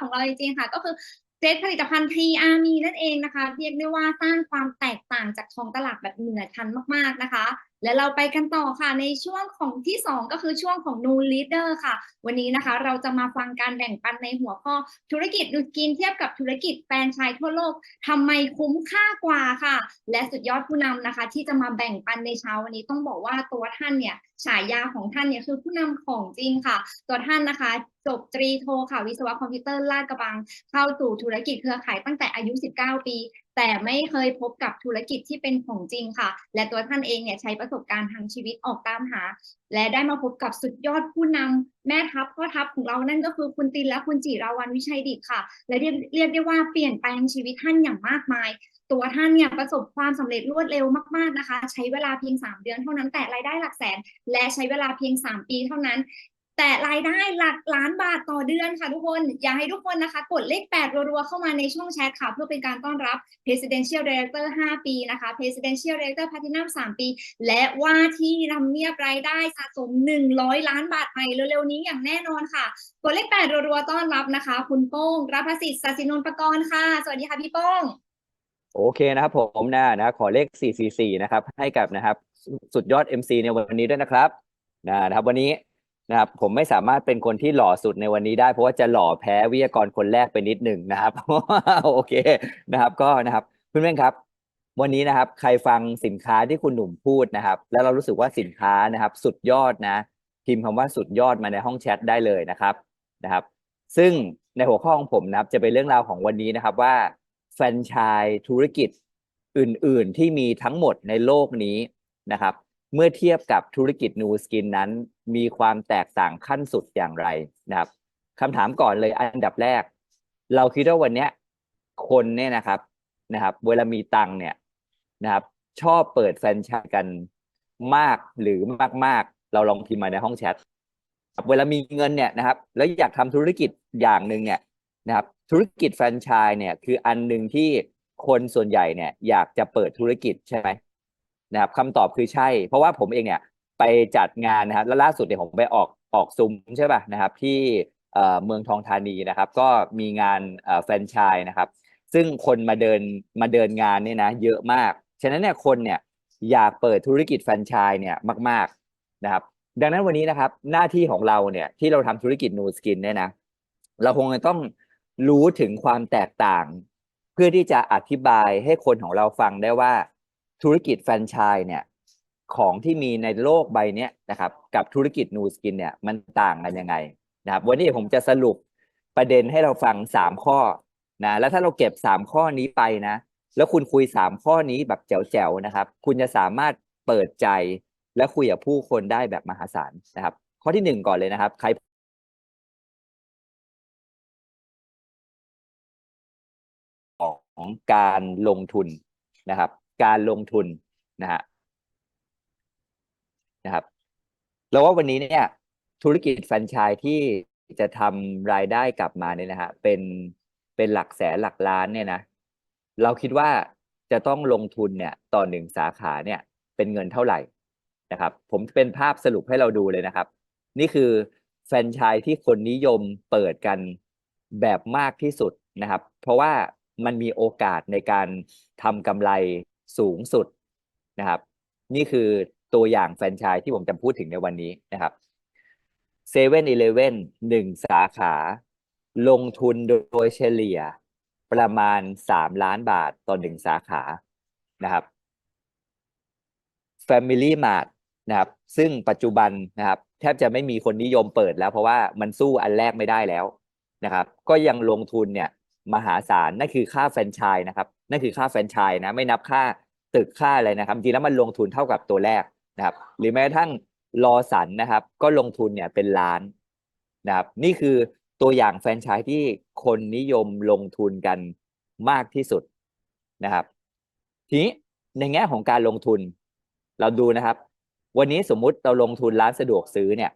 ของเราจริงๆค่ะ ก็คือเซตผลิตภัณฑ์ TR มีนั่นเองนะคะ เรียกได้ว่าสร้างความแตกต่างจากท้องตลาดแบบเหนือชั้นมากๆนะคะ และเราไปกันต่อค่ะในช่วงของที่ 2 ก็คือช่วงของ New Leader ค่ะ วันนี้นะคะเราจะมาฟังการแบ่งปันในหัวข้อธุรกิจนูสกินเทียบกับธุรกิจแฟรนไชส์ทั่วโลกทำไมคุ้มค่ากว่าค่ะ และสุดยอดผู้นำนะคะ ที่จะมาแบ่งปันในเช้าวันนี้ต้องบอกว่าตัวท่านเนี่ยฉายาของท่านเนี่ยคือผู้นำของจริงค่ะ ตัวท่านนะคะจบตรีโทค่ะวิศวะคอมพิวเตอร์ลาดกระบัง เข้าสู่ธุรกิจเครือข่ายตั้งแต่อายุ 19 ปี แต่ไม่เคยพบกับธุรกิจที่เป็นของจริงค่ะ และตัวท่านเองเนี่ยใช้ประสบการณ์ทางชีวิตออกตามหา และได้มาพบกับสุดยอดผู้นำแม่ทัพพ่อทัพของเรานั่นก็คือคุณตินและคุณจิราวันวิชัยดิตค่ะ และเรียกเรียกได้ว่าเปลี่ยนแปลงชีวิตท่านอย่างมากมายตัวท่านเนี่ยประสบความสำเร็จรวดเร็วมากๆนะคะ ใช้เวลาเพียง 3 เดือนเท่านั้นแต่รายได้หลักแสน และใช้เวลาเพียง 3 ปีเท่านั้น แต่รายได้หลักล้านบาทต่อเดือนค่ะทุกคน อยากให้ทุกคนนะคะ กดเลข 8 รัวๆ เข้ามาในช่องแชทค่ะ เพื่อเป็นการต้อนรับ Presidential Director 5 ปีนะคะ Presidential Director Platinum 3 ปี และว่าที่ทำเนียบรายได้สะสม 100 ล้านบาทไปเร็วๆ นี้อย่างแน่นอนค่ะ กดเลข 8 รัวๆ ต้อนรับนะคะ คุณโป้งรับพสิทธิ์ศศินนท์ประกรณ์ค่ะ สวัสดีค่ะพี่โป้งโอเคนะครับผมนะนะขอเลข 444 นะครับ ให้กับนะครับ สุดยอด MC ในวันนี้ด้วยนะครับนะนะครับ วันนี้ นะครับผมไม่สามารถเป็นคนที่หล่อสุดในวันนี้ได้ เพราะว่าจะหล่อแพ้วิทยากรคนแรกไปนิดหนึ่งนะครับโอเคนะครับก็นะครับเพื่อนๆครับ วันนี้นะครับ ใครฟังสินค้าที่คุณหนุ่มพูดนะครับ แล้วเรารู้สึกว่าสินค้านะครับ สุดยอดนะ พิมพ์คำว่าสุดยอดมาในห้องแชทได้เลยนะครับนะครับ ซึ่งในหัวข้อของผมนะครับ จะเป็นเรื่องราวของวันนี้นะครับว่าแฟรนไชส์ธุรกิจอื่น ๆ ที่มีทั้งหมดในโลกนี้นะครับ เมื่อเทียบกับธุรกิจนูสกินนั้น มีความแตกต่างขั้นสุดอย่างไรนะครับคำถามก่อนเลยอันดับแรก เราคิดว่าวันเนี้ยคนเนี่ยนะครับนะครับ เวลามีตังค์เนี่ยนะครับ ชอบเปิดแฟรนไชส์กันมากหรือมาก ๆ เราลองพิมพ์มาในห้องแชทเวลามีเงินเนี่ยนะครับ แล้วอยากทำธุรกิจอย่างหนึ่งเนี่ยนะครับ ธุรกิจแฟรนไชส์เนี่ยคืออันหนึ่งที่คนส่วนใหญ่เนี่ย อยากจะเปิดธุรกิจใช่ไหม นะครับคำตอบคือใช่ เพราะว่าผมเองเนี่ยไปจัดงานนะครับแล้วล่าสุดเนี่ยผมไปออกออกซุ้มใช่ป่ะนะครับ ที่เมืองทองธานีนะครับ ก็มีงานแฟรนไชส์นะครับ ซึ่งคนมาเดินมาเดินงานเนี่ยนะเยอะมาก ฉะนั้นเนี่ยคนเนี่ยอยากเปิดธุรกิจแฟรนไชส์เนี่ยมาก ๆนะครับ ดังนั้นวันนี้นะครับหน้าที่ของเราเนี่ยที่เราทำธุรกิจนูสกินเนี่ยนะเราคงจะต้องรู้ถึงความแตกต่าง เพื่อที่จะอธิบายให้คนของเราฟังได้ว่า ธุรกิจแฟรนไชส์เนี่ยของที่มีในโลกใบนี้นะครับกับธุรกิจนูสกินเนี่ยมันต่างกันยังไงนะครับวันนี้ผมจะสรุปประเด็นให้เราฟังสามข้อนะแล้วถ้าเราเก็บสามข้อนี้ไปนะ แล้วคุณคุยสามข้อนี้แบบแจ๋วๆนะครับ คุณจะสามารถเปิดใจและคุยกับผู้คนได้แบบมหาศาลนะครับ ข้อที่หนึ่งก่อนเลยนะครับ ใครของการลงทุนนะครับ การลงทุนนะฮะนะครับแล้วว่าวันนี้เนี่ย ธุรกิจแฟรนไชส์ที่จะทำรายได้กลับมาเนี่ยนะฮะเป็นเป็นหลักแสนหลักล้านเนี่ยนะ เราคิดว่าจะต้องลงทุนเนี่ยต่อหนึ่งสาขาเนี่ยเป็นเงินเท่าไหร่นะครับ ผมเป็นภาพสรุปให้เราดูเลยนะครับ นี่คือแฟรนไชส์ที่คนนิยมเปิดกันแบบมากที่สุดนะครับ เพราะว่ามันมีโอกาสในการทำกำไร สูงสุดนะครับ นี่คือตัวอย่างแฟรนไชส์ที่ผมจะพูดถึงในวันนี้นะครับเซเว่นอีเลฟเว่นหนึ่งสาขา ลงทุนโดยเฉลี่ยประมาณสามล้านบาทต่อหนึ่งสาขานะครับ Family Mart นะครับ ซึ่งปัจจุบันนะครับ แทบจะไม่มีคนนิยมเปิดแล้ว เพราะว่ามันสู้อันแรกไม่ได้แล้วนะครับ ก็ยังลงทุนเนี่ย มหาศาลนั่นคือค่าแฟรนไชส์นะครับนั่นคือค่าแฟรนไชส์นะไม่นับค่าตึกค่าอะไรนะครับจริงแล้วมันลงทุนเท่ากับตัวแรกนะครับ หรือแม้กระทั่งรอสันนะครับ ก็ลงทุนเนี่ยเป็นล้านนะครับ นี่คือตัวอย่างแฟรนไชส์ที่คนนิยมลงทุนกันมากที่สุดนะครับ ทีนี้ในแง่ของการลงทุน เราดูนะครับ วันนี้สมมุติเราลงทุนร้านสะดวกซื้อเนี่ย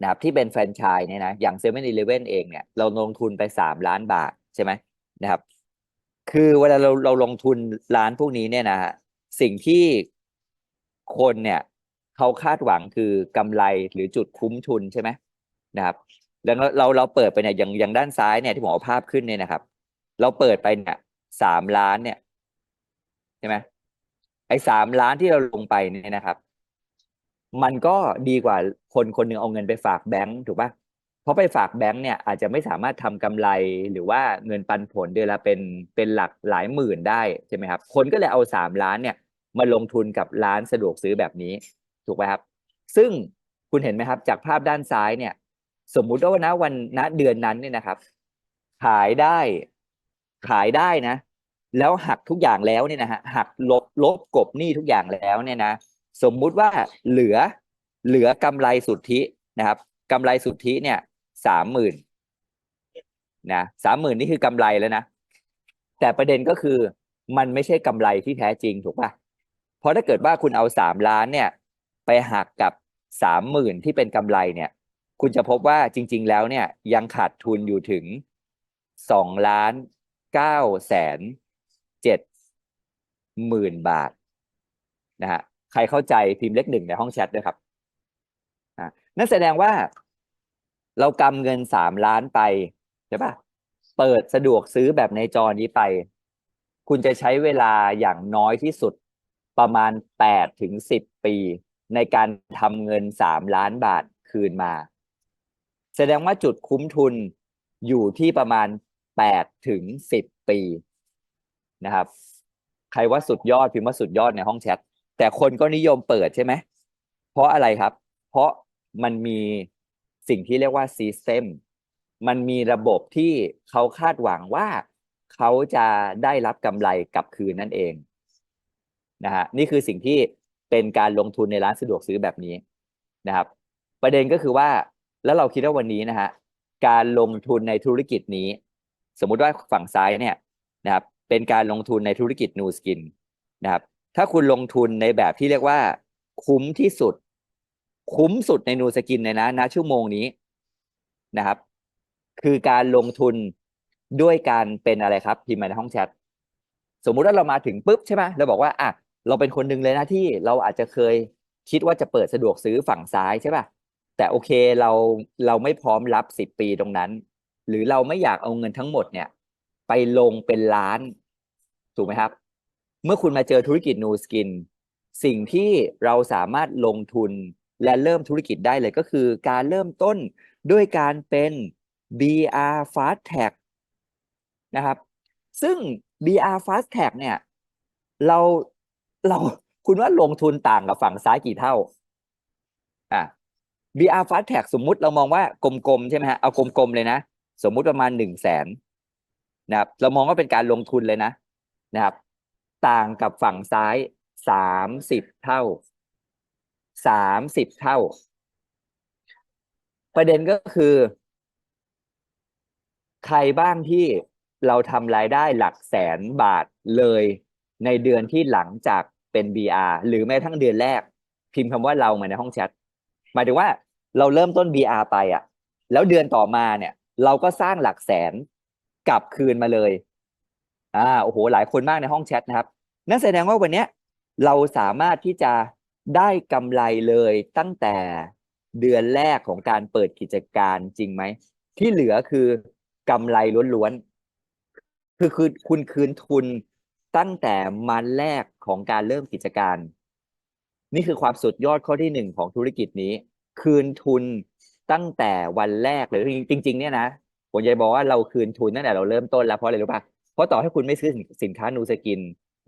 นะครับที่เป็นแฟรนไชส์เนี่ยนะอย่างเซเว่นอีเลฟเว่นเองเนี่ยเราลงทุนไปสามล้านบาท ช่ไหมนะครับ คือเวลาเราเราลงทุนร้านพวกนี้เนี่ยนะฮะสิ่งที่คนเนี่ยเขาคาดหวังคือกำไรหรือจุดคุ้มทุนใช่ไหมนะครับแล้วเราเราเราเปิดไปเนี่ยอย่างอย่างด้านซ้ายเนี่ยที่ผมเอาภาพขึ้นเนี่ยนะครับ เราเปิดไปเนี่ยสามล้านเนี่ยใช่ไหมไอ้สามล้านที่เราลงไปเนี่ยนะครับ มันก็ดีกว่าคนคนหนึ่งเอาเงินไปฝากแบงก์ถูกปะ เพราะไปฝากแบงก์เนี่ยอาจจะไม่สามารถทำกำไรหรือว่าเงินปันผลเดือนละเป็นเป็นหลักหลายหมื่นได้ใช่ไหมครับ คนก็เลยเอาสามล้านเนี่ยมาลงทุนกับร้านสะดวกซื้อแบบนี้ถูกไหมครับ ซึ่งคุณเห็นไหมครับ จากภาพด้านซ้ายเนี่ย สมมุติว่าณวันณเดือนนั้นเนี่ยนะครับ ขายได้ขายได้นะ แล้วหักทุกอย่างแล้วเนี่ยนะฮะหักลบลบกบหนี้ทุกอย่างแล้วเนี่ยนะ สมมุติว่าเหลือเหลือกำไรสุทธินะครับกำไรสุทธิเนี่ย สามหมื่นนะสามหมื่นนี่คือกำไรแล้วนะ แต่ประเด็นก็คือมันไม่ใช่กำไรที่แท้จริงถูกป่ะเพราะถ้าเกิดว่าคุณเอาสามล้านเนี่ย ไปหักกับสามหมื่นที่เป็นกำไรเนี่ย คุณจะพบว่าจริง ๆ แล้วเนี่ย ยังขาดทุนอยู่ถึงสองล้านเก้าแสนเจ็ดหมื่นบาทนะฮะใครเข้าใจพิมพ์เลขหนึ่งในห้องแชทด้วยครับอ่านั่นแสดงว่า เรากำเงินสามล้านไปใช่ปะเปิดสะดวกซื้อแบบในจอนี้ไป คุณจะใช้เวลาอย่างน้อยที่สุดประมาณแปดถึงสิบปี ในการทำเงินสามล้านบาทคืนมา แสดงว่าจุดคุ้มทุนอยู่ที่ประมาณแปดถึงสิบปีนะครับ ใครว่าสุดยอดพิมพ์ว่าสุดยอดในห้องแชทแต่คนก็นิยมเปิดใช่ไหมเพราะอะไรครับ เพราะมันมี สิ่งที่เรียกว่า System มันมีระบบที่เขาคาดหวังว่าเขาจะได้รับกำไรกลับคืนนั่นเองนะฮะนี่คือสิ่งที่เป็นการลงทุนในร้านสะดวกซื้อแบบนี้นะครับ ประเด็นก็คือว่าแล้วเราคิดว่าวันนี้นะฮะการลงทุนในธุรกิจนี้ สมมุติว่าฝั่งซ้ายเนี่ยนะครับเป็นการลงทุนในธุรกิจ New Skin นะครับถ้าคุณลงทุนในแบบที่เรียกว่า คุ้มที่สุด คุ้มสุดใน New Skin เลยนะณชั่วโมงนี้นะครับ คือการลงทุนด้วยการเป็นอะไรครับ พิมพ์มาในห้องแชทสมมุติว่าเรามาถึงปุ๊บใช่ไหมเราบอกว่าอะเราเป็นคนหนึ่งเลยนะที่เราอาจจะเคยคิดว่าจะเปิดสะดวกซื้อฝั่งซ้ายใช่ป่ะแต่โอเคเราเราไม่พร้อมรับสิบปีตรงนั้น หรือเราไม่อยากเอาเงินทั้งหมดเนี่ย ไปลงเป็นล้าน ถูกไหมครับ เมื่อคุณมาเจอธุรกิจ New Skin สิ่งที่เราสามารถลงทุน และเริ่มธุรกิจได้เลยก็คือการเริ่มต้นด้วยการเป็น BR Fast Tag นะครับ ซึ่ง BR Fast Tag เนี่ย เราเราคุณว่าลงทุนต่างกับฝั่งซ้ายกี่เท่าอะ BR Fast Tag สมมุติเรามองว่ากลมๆใช่ไหมฮะเอากลมๆเลยนะ สมมุติประมาณหนึ่งแสนนะครับ เรามองว่าเป็นการลงทุนเลยนะ นะครับ ต่างกับฝั่งซ้ายสามสิบเท่า สามสิบเท่า ประเด็นก็คือ ใครบ้างที่เราทำรายได้หลักแสนบาทเลยในเดือนที่หลังจากเป็น BR หรือแม้ทั้งเดือนแรก พิมพ์คำว่าเรามาในห้องแชทหมายถึงว่าเราเริ่มต้น BR ไปอะ แล้วเดือนต่อมาเนี่ย เราก็สร้างหลักแสนกลับคืนมาเลยอ่าโอ้โหหลายคนมากในห้องแชทนะครับ นั่นแสดงว่าวันเนี้ยเราสามารถที่จะ ได้กำไรเลยตั้งแต่เดือนแรกของการเปิดกิจการจริงไหม ที่เหลือคือกำไรล้วนๆ คือคือคุณคืนทุนตั้งแต่มันแรกของการเริ่มกิจการ นี่คือความสุดยอดข้อที่หนึ่งของธุรกิจนี้ คืนทุนตั้งแต่วันแรกเลยจริง ๆ เนี่ยนะผมจะบอกว่าเราคืนทุนตั้งแต่เราเริ่มต้นแล้วเพราะอะไรรู้ป่ะเพราะต่อให้คุณไม่ซื้อสินค้านูสกิน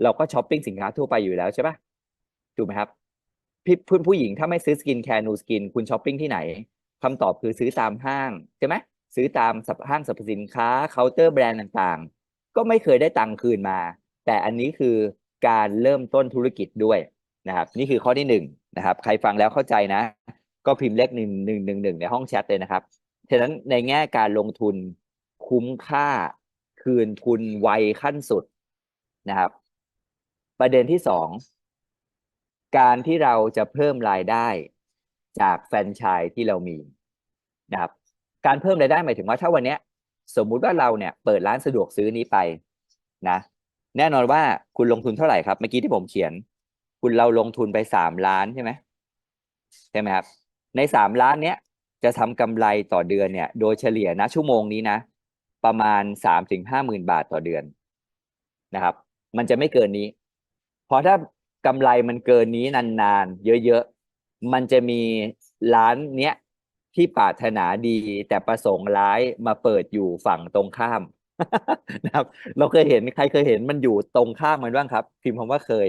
เราก็ช้อปปิ้งสินค้าทั่วไปอยู่แล้วใช่ป่ะถูกไหมครับ พี่เพื่อนผู้หญิงถ้าไม่ซื้อสกินแคร์นูสกิน คุณช้อปปิ้งที่ไหนคำตอบคือซื้อตามห้างใช่ไหมซื้อตามห้างสรรพสินค้าเคาน์เตอร์แบรนด์ต่างๆ ก็ไม่เคยได้ตังค์คืนมา แต่อันนี้คือการเริ่มต้นธุรกิจด้วยนะครับ นี่คือข้อที่หนึ่งนะครับ ใครฟังแล้วเข้าใจนะ ก็พิมพ์เลขหนึ่งหนึ่งหนึ่งหนึ่งในห้องแชทเลยนะครับฉะนั้นในแง่การลงทุนคุ้มค่าคืนทุนไวขั้นสุดนะครับ ประเด็นที่สอง การที่เราจะเพิ่มรายได้จากแฟรนไชส์ที่เรามีนะครับการเพิ่มรายได้หมายถึงว่าถ้าวันเนี้ย สมมุติว่าเราเนี่ยเปิดร้านสะดวกซื้อนี้ไปนะ แน่นอนว่าคุณลงทุนเท่าไหร่ครับเมื่อกี้ที่ผมเขียน คุณเราลงทุนไปสามล้านใช่ไหมใช่ไหมครับ ในสามล้านเนี้ยจะทำกำไรต่อเดือนเนี่ย โดยเฉลี่ยนะชั่วโมงนี้นะ ประมาณสามถึงห้าหมื่นบาทต่อเดือนนะครับ มันจะไม่เกินนี้ เพราะถ้า กำไรมันเกินนี้นานๆ เยอะๆ มันจะมีร้านเนี้ยที่ปรารถนาดีแต่ประสงค์ร้ายมาเปิดอยู่ฝั่งตรงข้ามนะครับ เราเคยเห็นใครเคยเห็นมันอยู่ตรงข้ามมันบ้างครับ พิมพ์คำว่าเคย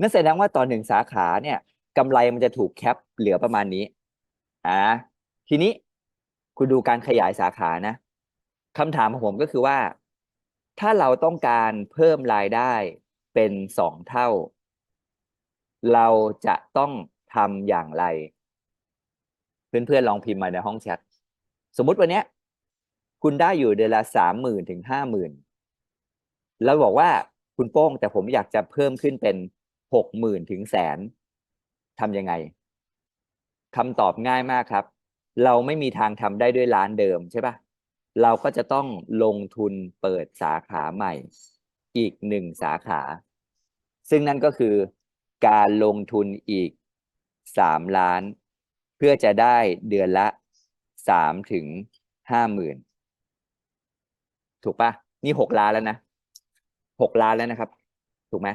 นั่นแสดงว่าตอนหนึ่งสาขาเนี่ยกำไรมันจะถูกแคปเหลือประมาณนี้อ่าทีนี้คุณดูการขยายสาขานะคำถามของผมก็คือว่า ถ้าเราต้องการเพิ่มรายได้เป็นสองเท่า เราจะต้องทำอย่างไร เพื่อนๆลองพิมพ์มาในห้องแชทสมมุติวันเนี้ย คุณได้อยู่เดือนละสามหมื่นถึงห้าหมื่นแล้วบอกว่าคุณโป้งแต่ผมอยากจะเพิ่มขึ้นเป็นหกหมื่นถึงแสนทำยังไงคำตอบง่ายมากครับ เราไม่มีทางทำได้ด้วยร้านเดิมใช่ปะเราก็จะต้องลงทุนเปิดสาขาใหม่ อีกหนึ่งสาขา ซึ่งนั่นก็คือ การลงทุนอีกสามล้าน เพื่อจะได้เดือนละสามถึงห้าหมื่นถูกปะนี่หกล้านแล้วนะหกล้านแล้วนะครับ ถูกไหม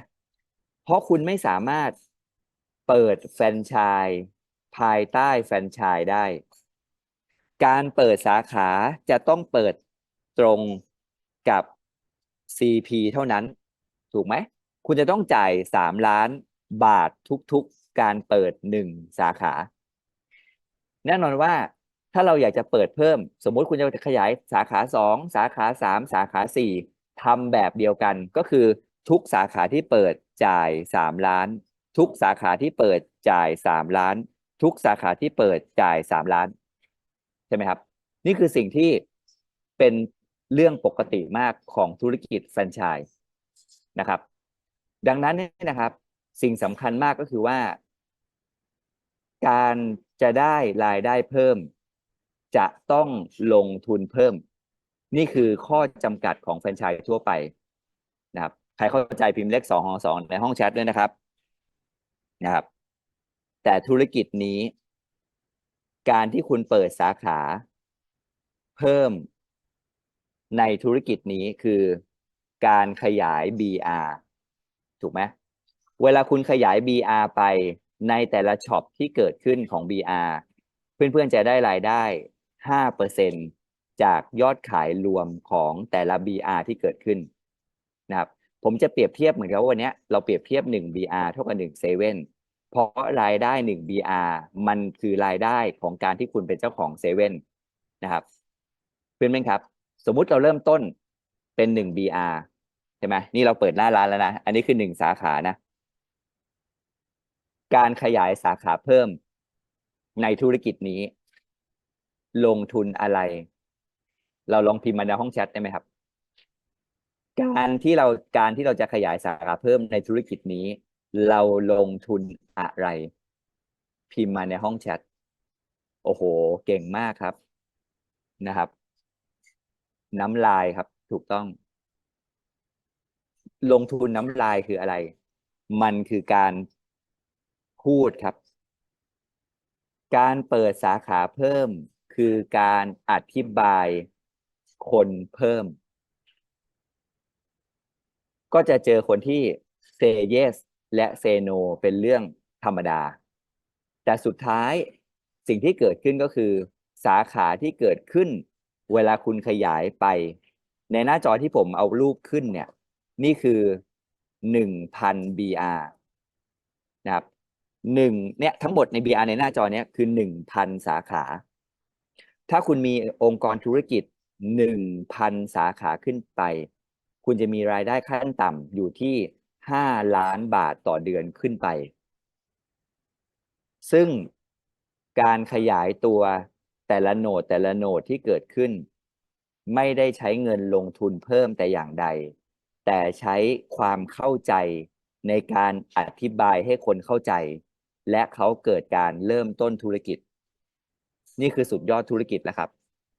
เพราะคุณไม่สามารถเปิดแฟรนไชส์ภายใต้แฟรนไชส์ได้ การเปิดสาขาจะต้องเปิดตรงกับ CP เท่านั้น ถูกไหม คุณจะต้องจ่ายสามล้าน บาททุกๆการเปิดหนึ่งสาขา แน่นอนว่าถ้าเราอยากจะเปิดเพิ่ม สมมุติคุณจะขยายสาขาสองสาขาสามสาขาสี่ทำแบบเดียวกันก็คือทุกสาขาที่เปิดจ่ายสามล้าน ทุกสาขาที่เปิดจ่ายสามล้าน ทุกสาขาที่เปิดจ่ายสามล้าน ใช่ไหมครับ นี่คือสิ่งที่เป็นเรื่องปกติมากของธุรกิจแฟรนไชส์นะครับ ดังนั้นเนี่ยนะครับ สิ่งสำคัญมากก็คือว่า การจะได้รายได้เพิ่ม จะต้องลงทุนเพิ่ม นี่คือข้อจำกัดของแฟรนไชส์ทั่วไปนะครับ ใครเข้าใจพิมพ์เลขสองของสองในห้องแชทด้วยนะครับนะครับ แต่ธุรกิจนี้ การที่คุณเปิดสาขา เพิ่มในธุรกิจนี้คือการขยาย BR ถูกไหม เวลาคุณขยาย BR ไปในแต่ละช็อปที่เกิดขึ้นของ BR เพื่อนๆจะได้รายได้ 5%จากยอดขายรวมของแต่ละ BR ที่เกิดขึ้นนะครับผมจะเปรียบเทียบเหมือนกับว่าวันนี้เราเปรียบเทียบ 1 BR เท่ากับ1 7เพราะรายได้ 1 BR มันคือรายได้ของการที่คุณเป็นเจ้าของเซเว่นนะครับเพื่อนๆครับ สมมุติเราเริ่มต้นเป็น 1 BR ใช่ไหมนี่เราเปิดหน้าร้านแล้วนะ อันนี้คือ 1 สาขานะ การขยายสาขาเพิ่มในธุรกิจนี้ ลงทุนอะไร เราลองพิมพ์มาในห้องแชทได้ไหมครับ การที่เราการที่เราจะขยายสาขาเพิ่มในธุรกิจนี้ เราลงทุนอะไร พิมพ์มาในห้องแชทโอ้โห เก่งมากครับนะครับ น้ำลายครับ ถูกต้อง ลงทุนน้ำลายคืออะไร มันคือการ พูดครับ การเปิดสาขาเพิ่มคือการอธิบายคนเพิ่ม ก็จะเจอคนที่ say yes และ say no เป็นเรื่องธรรมดา แต่สุดท้ายสิ่งที่เกิดขึ้นก็คือ สาขาที่เกิดขึ้น เวลาคุณขยายไป ในหน้าจอที่ผมเอารูปขึ้นเนี่ย นี่คือหนึ่งพัน BR นะครับ หนึ่งเนี่ยทั้งหมดใน BR ในหน้าจอเนี้ยคือหนึ่งพันสาขา ถ้าคุณมีองค์กรธุรกิจหนึ่งพันสาขาขึ้นไป คุณจะมีรายได้ขั้นต่ำอยู่ที่ห้าล้านบาทต่อเดือนขึ้นไป ซึ่งการขยายตัวแต่ละโหนดแต่ละโหนดที่เกิดขึ้น ไม่ได้ใช้เงินลงทุนเพิ่มแต่อย่างใด แต่ใช้ความเข้าใจในการอธิบายให้คนเข้าใจ และเขาเกิดการเริ่มต้นธุรกิจ นี่คือสุดยอดธุรกิจแล้วครับ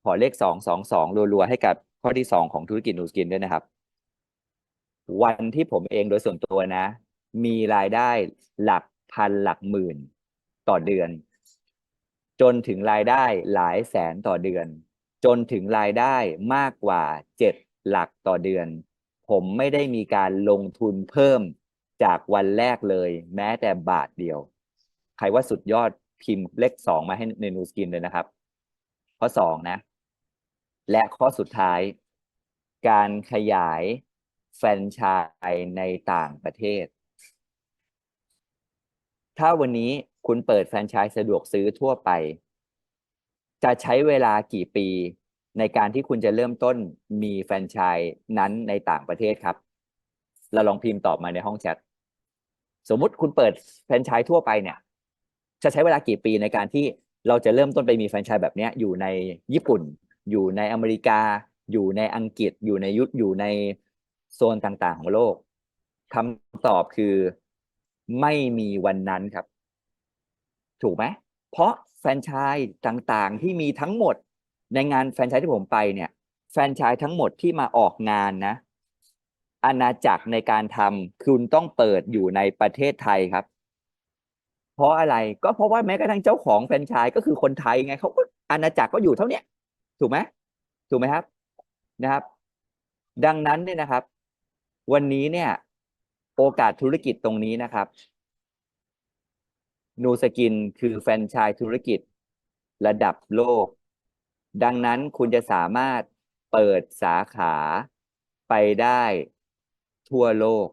ขอเลขสองสองสองรัวๆให้กับข้อที่สองของธุรกิจนูสกินด้วยนะครับ วันที่ผมเองโดยส่วนตัวนะ มีรายได้หลักพันหลักหมื่นต่อเดือน จนถึงรายได้หลายแสนต่อเดือน จนถึงรายได้มากกว่าเจ็ดหลักต่อเดือน ผมไม่ได้มีการลงทุนเพิ่มจากวันแรกเลย แม้แต่บาทเดียว ใครว่าสุดยอดพิมพ์เลขสองมาให้ในนูสกินเลยนะครับ ข้อสองนะ และข้อสุดท้าย การขยายแฟรนไชส์ในต่างประเทศ ถ้าวันนี้คุณเปิดแฟรนไชส์สะดวกซื้อทั่วไป จะใช้เวลากี่ปีในการที่คุณจะเริ่มต้นมีแฟรนไชส์นั้นในต่างประเทศครับ เราลองพิมพ์ตอบมาในห้องแชท สมมุติคุณเปิดแฟรนไชส์ทั่วไปเนี่ย จะใช้เวลากี่ปีในการที่เราจะเริ่มต้นไปมีแฟรนไชส์แบบนี้อยู่ในญี่ปุ่น อยู่ในอเมริกา อยู่ในอังกฤษ อยู่ในยุทธอยู่ในโซนต่างๆ ของโลกคำตอบคือไม่มีวันนั้นครับ ถูกไหมเพราะแฟรนไชส์ต่างๆ ที่มีทั้งหมดในงานแฟรนไชส์ที่ผมไปเนี่ย แฟรนไชส์ทั้งหมดที่มาออกงานนะอาณาจักรในการทำคุณต้องเปิดอยู่ในประเทศไทยครับ เพราะอะไรก็เพราะว่าแม้กระทั่งเจ้าของแฟรนไชส์ก็คือคนไทยไงเขาก็อาณาจักรก็อยู่เท่าเนี้ยถูกไหมถูกไหมครับนะครับ ดังนั้นเนี่ยนะครับ วันนี้เนี่ย โอกาสธุรกิจตรงนี้นะครับนูสกินคือแฟรนไชส์ธุรกิจระดับโลก ดังนั้นคุณจะสามารถเปิดสาขาไปได้ทั่วโลก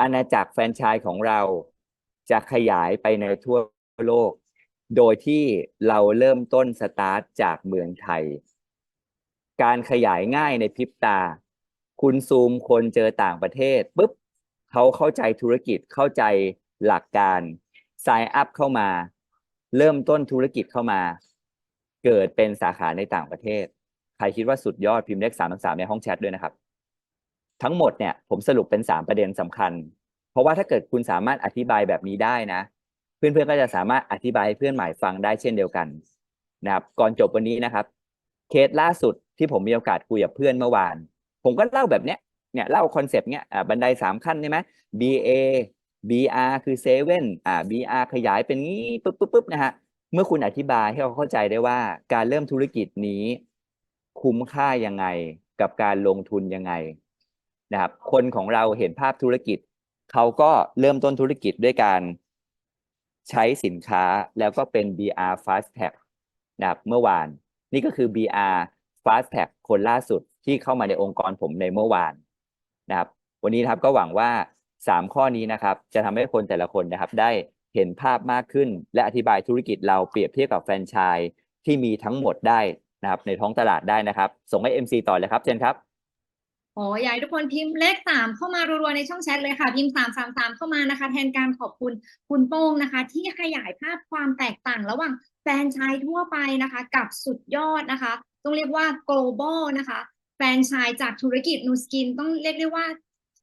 อาณาจักรแฟรนไชส์ของเรา จะขยายไปในทั่วโลก โดยที่เราเริ่มต้นสตาร์ทจากเมืองไทย การขยายง่ายในพริบตา คุณซูมคนเจอต่างประเทศปุ๊บเขาเข้าใจธุรกิจเข้าใจหลักการ sign up เข้ามา เริ่มต้นธุรกิจเข้ามา เกิดเป็นสาขาในต่างประเทศ ใครคิดว่าสุดยอดพิมพ์เลขสามสามในห้องแชทด้วยนะครับ ทั้งหมดเนี่ยผมสรุปเป็นสามประเด็นสำคัญ ราะว่าถ้าเกิดคุณสามารถอธิบายแบบนี้ได้นะ เพื่อนๆก็จะสามารถอธิบายให้เพื่อนใหม่ฟังได้เช่นเดียวกันนะครับ ก่อนจบวันนี้นะครับ เคสล่าสุดที่ผมมีโอกาสคุยกับเพื่อนเมื่อวาน ผมก็เล่าแบบเนี้ยเนี่ยเล่าคอนเซปต์เนี้ยบันไดสามขั้นใช่ไหม BA BR คือเซเว่นอ่า BR ขยายเป็นงี้ปุ๊บปุ๊บปุ๊บนะฮะเมื่อคุณอธิบายให้เขาเข้าใจได้ว่าการเริ่มธุรกิจนี้ คุ้มค่ายังไงกับการลงทุนยังไงนะครับคนของเราเห็นภาพธุรกิจ เขาก็เริ่มต้นธุรกิจด้วยการใช้สินค้าแล้วก็เป็น BR Fast Tag นะครับเมื่อวาน นี่ก็คือ BR Fast Tag คนล่าสุดที่เข้ามาในองค์กรผมในเมื่อวานนะครับวันนี้นะครับก็หวังว่าสามข้อนี้นะครับ จะทำให้คนแต่ละคนนะครับ ได้เห็นภาพมากขึ้น และอธิบายธุรกิจเราเปรียบเทียบกับแฟรนไชส์ที่มีทั้งหมดได้นะครับในท้องตลาดได้นะครับ ส่งให้ MC ต่อเลยครับเชิญครับ โอ้ยากให้ทุกคนพิมพ์เลขสามเข้ามารัวๆในช่องแชทเลยค่ะ พิมพ์สามสามสามเข้ามานะคะ แทนการขอบคุณคุณโป้งนะคะ ที่ขยายภาพความแตกต่างระหว่างแฟนชส์ทั่วไปนะคะ กับสุดยอดนะคะ ต้องเรียกว่า global นะคะ แฟนชส์จากธุรกิจนูสกินต้องเรียกได้ว่า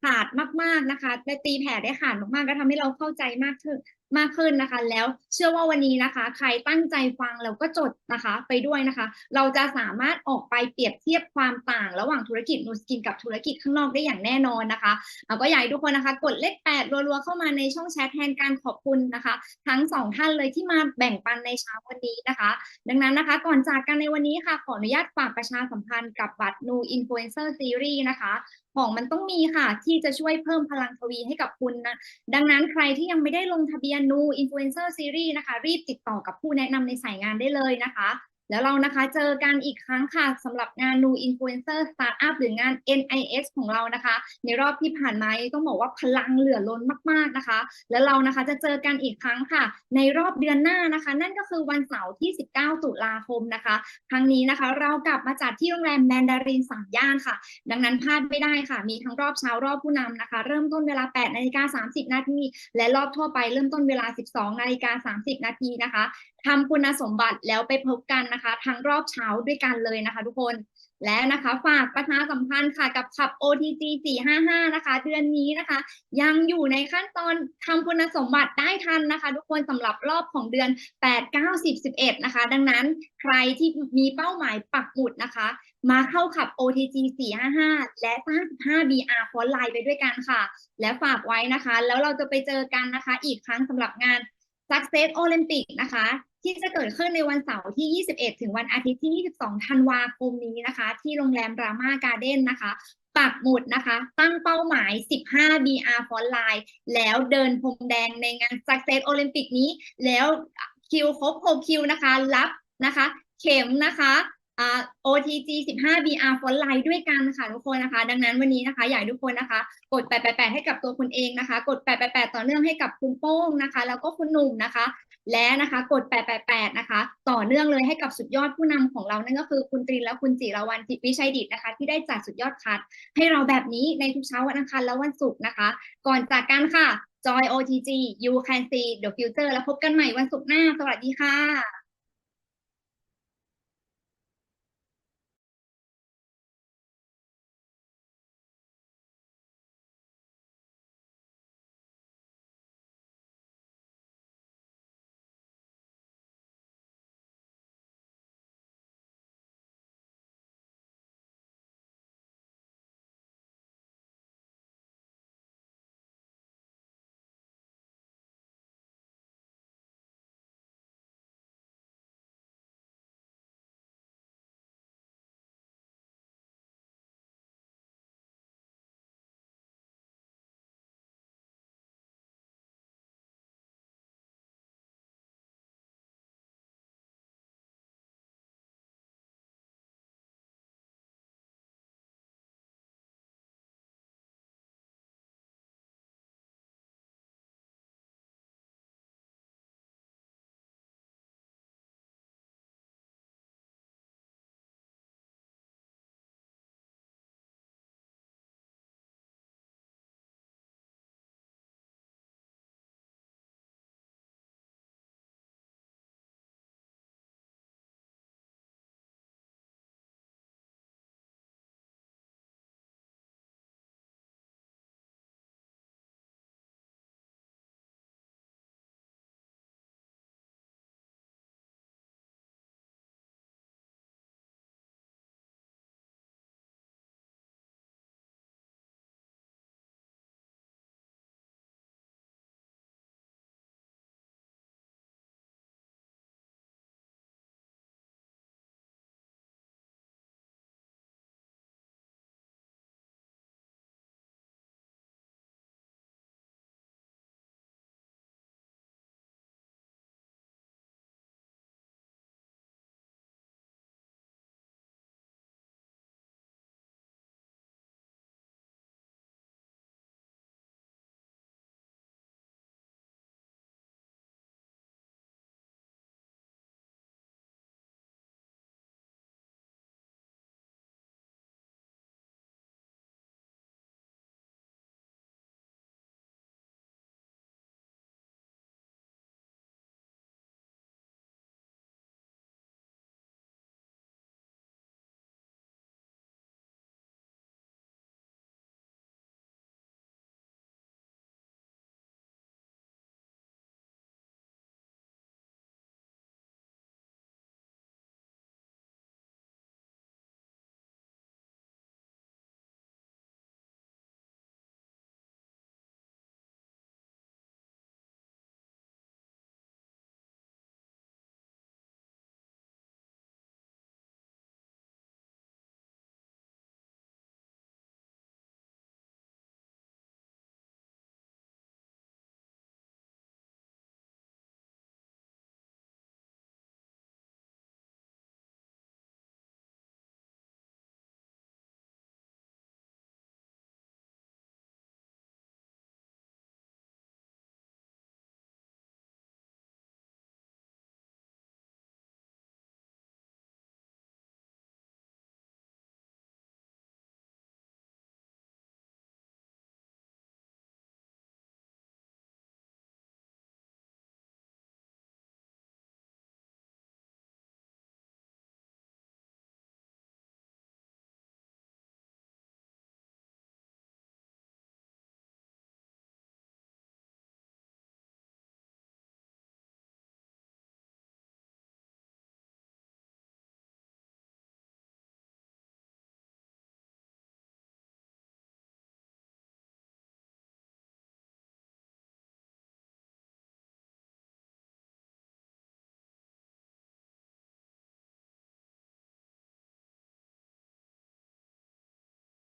ขาดมากๆนะคะและตีแผ่ได้ขาดมากๆก็ทำให้เราเข้าใจมากขึ้น มากขึ้นนะคะ แล้วเชื่อว่าวันนี้นะคะ ใครตั้งใจฟังแล้วก็จดนะคะ ไปด้วยนะคะ เราจะสามารถออกไปเปรียบเทียบความต่างระหว่างธุรกิจนูสกินกับธุรกิจข้างนอกได้อย่างแน่นอนนะคะเอาก็อยากให้ทุกคนนะคะ กดเลขแปดรัวๆเข้ามาในช่องแชทแทนการขอบคุณนะคะ ทั้งสองท่านเลยที่มาแบ่งปันในเช้าวันนี้นะคะ ดังนั้นนะคะ ก่อนจากกันในวันนี้ค่ะขออนุญาตฝากประชาสัมพันธ์กับบัตร New Influencer Series นะคะ ของมันต้องมีค่ะ ที่จะช่วยเพิ่มพลังทวีให้กับคุณนะ ดังนั้นใครที่ยังไม่ได้ลงทะเบียนนูอินฟลูเอนเซอร์ซีรีส์นะคะ รีบติดต่อกับผู้แนะนำในสายงานได้เลยนะคะ แล้วเรานะคะเจอกันอีกครั้งค่ะสำหรับงาน New Influencer Startup หรืองาน NIS ของเรานะคะ ในรอบที่ผ่านมาต้องบอกว่าพลังเหลือล้นมากๆนะคะ แล้วเรานะคะจะเจอกันอีกครั้งค่ะ ในรอบเดือนหน้านะคะ นั่นก็คือวันเสาร์ที่ 19 ตุลาคมนะคะ ครั้งนี้นะคะเรากลับมาจัดที่โรงแรมแมนดารินสามย่านค่ะ ดังนั้นพลาดไม่ได้ค่ะ มีทั้งรอบเช้ารอบผู้นำนะคะ เริ่มต้นเวลา8นาฬิกา30 นาที และรอบทั่วไปเริ่มต้นเวลา 12นาฬิกา30 นาทีนะคะ ทำคุณสมบัติแล้วไปพบกันนะคะ ทั้งรอบเช้าด้วยกันเลยนะคะ ทุกคนและนะคะฝากประชาสัมพันธ์ค่ะกับขับ OTG 455 นะคะ เดือนนี้นะคะ ยังอยู่ในขั้นตอนทำคุณสมบัติได้ทันนะคะ ทุกคนสำหรับรอบของเดือน 8 9 10 11 นะคะ ดังนั้นใครที่มีเป้าหมายปักหมุดนะคะ มาเข้าขับ OTG 455 และ 55 BR ฟอนไลน์ไปด้วยกันค่ะ และฝากไว้นะคะ แล้วเราจะไปเจอกันนะคะ อีกครั้งสำหรับงาน Success Olympic นะคะ ที่จะเกิดขึ้นในวันเสาร์ที่ 21 ถึงวันอาทิตย์ที่ 22 ธันวาคมนี้นะคะ ที่โรงแรมรามาการ์เด้นนะคะปักหมุดนะคะ ตั้งเป้าหมาย 15 BR ฟอนไลน์แล้วเดินพรมแดงในงาน Success Olympic นี้ แล้วคิวครบ 6 คิวนะคะ รับนะคะ เข็มนะคะ OTG 15 BR ฟอนไลน์ด้วยกันค่ะทุกคนนะคะ ดังนั้นวันนี้นะคะ อยากทุกคนนะคะ กด 888 ให้กับตัวคุณเองนะคะ กด 888 ต่อเนื่องให้กับคุณโป้งนะคะ แล้วก็คุณหนุ่มนะคะ และนะคะกด 888 นะคะ ต่อเนื่องเลยให้กับสุดยอดผู้นำของเรานั่นก็คือคุณตรีและคุณจิรวรรณจิตวิชัยดิตนะคะ ที่ได้จัดสุดยอดคัด ให้เราแบบนี้ในทุกเช้าวันอังคารและวันศุกร์นะคะ ก่อนจากกันค่ะ Joy OTG You Can See the Future แล้วพบกันใหม่วันศุกร์หน้า สวัสดีค่ะ